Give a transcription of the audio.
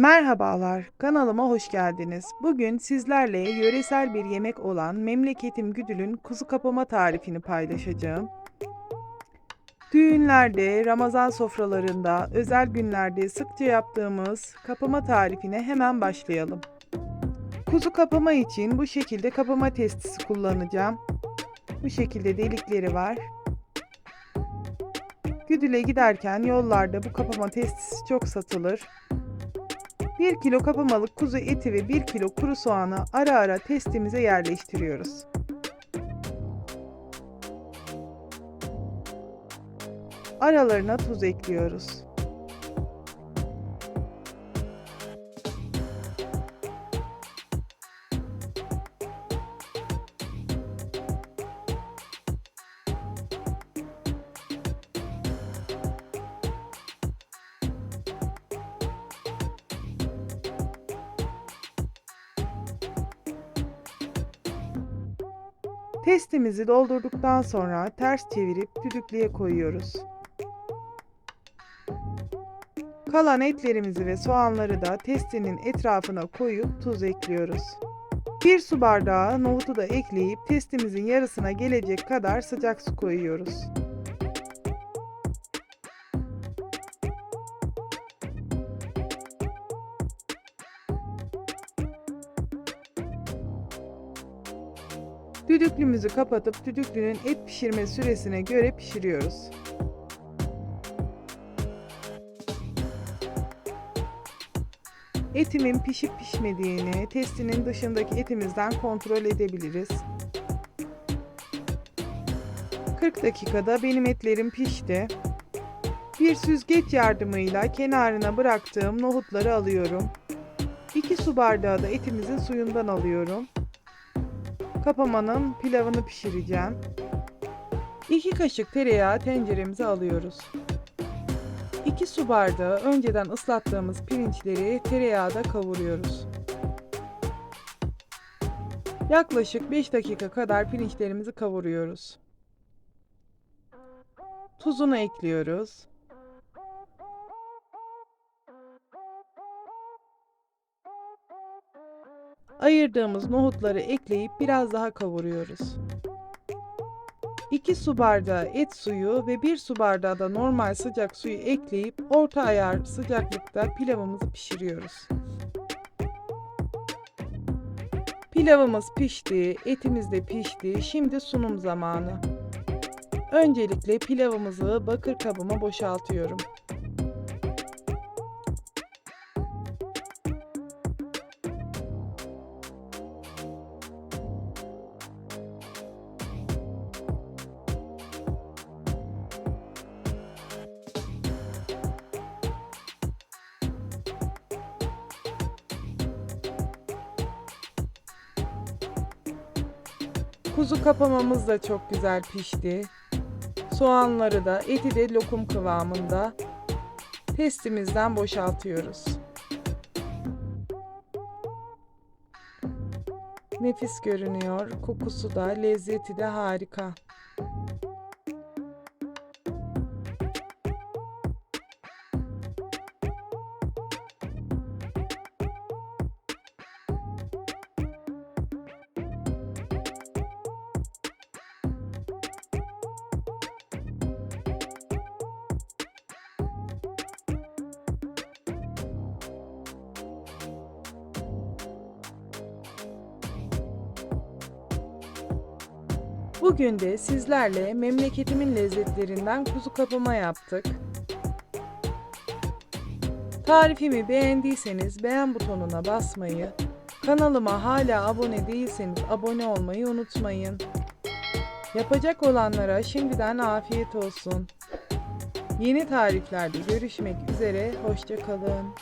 Merhabalar, kanalıma hoş geldiniz. Bugün sizlerle yöresel bir yemek olan memleketim güdülün kuzu kapama tarifini paylaşacağım. Düğünlerde, Ramazan sofralarında, özel günlerde sıkça yaptığımız kapama tarifine hemen başlayalım. Kuzu kapama için bu şekilde kapama testisi kullanacağım. Bu şekilde delikleri var. Güdüle giderken yollarda bu kapama testisi çok satılır. 1 kilo kapamalık kuzu eti ve 1 kilo kuru soğanı ara ara testimize yerleştiriyoruz. Aralarına tuz ekliyoruz. Testimizi doldurduktan sonra ters çevirip düdüklüye koyuyoruz. Kalan etlerimizi ve soğanları da testinin etrafına koyup tuz ekliyoruz. Bir su bardağı nohutu da ekleyip testimizin yarısına gelecek kadar sıcak su koyuyoruz. Düdüklümüzü kapatıp düdüklünün et pişirme süresine göre pişiriyoruz. Etimin pişip pişmediğini testinin dışındaki etimizden kontrol edebiliriz. 40 dakikada benim etlerim pişti. Bir süzgeç yardımıyla kenarına bıraktığım nohutları alıyorum. 2 su bardağı da etimizin suyundan alıyorum. Kapamanın pilavını pişireceğim. 2 kaşık tereyağı tenceremize alıyoruz. 2 su bardağı önceden ıslattığımız pirinçleri tereyağda kavuruyoruz. Yaklaşık 5 dakika kadar pirinçlerimizi kavuruyoruz. Tuzunu ekliyoruz. Ayırdığımız nohutları ekleyip biraz daha kavuruyoruz. 2 su bardağı et suyu ve 1 su bardağı da normal sıcak suyu ekleyip orta ayar sıcaklıkta pilavımızı pişiriyoruz. Pilavımız pişti, etimiz de pişti. Şimdi sunum zamanı. Öncelikle pilavımızı bakır kabıma boşaltıyorum. Kuzu kapamamız da çok güzel pişti. Soğanları da eti de lokum kıvamında testimizden boşaltıyoruz. Nefis görünüyor. Kokusu da, lezzeti de harika. Bugün de sizlerle memleketimin lezzetlerinden kuzu kapama yaptık. Tarifimi beğendiyseniz beğen butonuna basmayı, kanalıma hala abone değilseniz abone olmayı unutmayın. Yapacak olanlara şimdiden afiyet olsun. Yeni tariflerde görüşmek üzere, hoşçakalın.